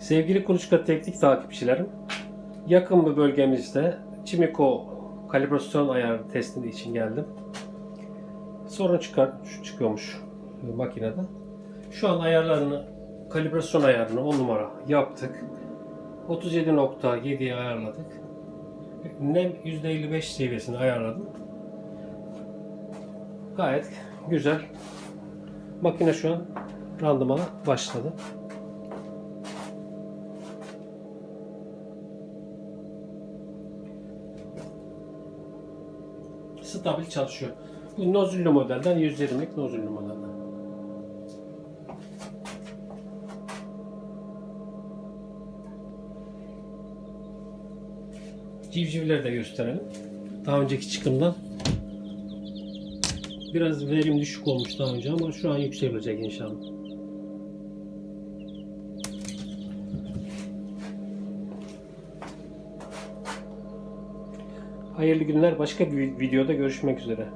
Sevgili Kuluçka Teknik takipçilerim, yakın bir bölgemizde Çimiko kalibrasyon ayarı testi için geldim. Sorun çıkar, çıkıyormuş e, makinede. Şu an ayarlarını, kalibrasyon ayarını 10 numara yaptık. 37.7'ye ayarladık. Nem %55 seviyesini ayarladım. Gayet güzel. Makine şu an randımana başladı. Stabil çalışıyor. Bu nozüllü modelden 120'lik nozüllü modelden. Civcivleri de gösterelim. Daha önceki çıkımdan biraz verim düşük olmuş daha önce ama şu an yükselecek inşallah. Hayırlı günler. Başka bir videoda görüşmek üzere.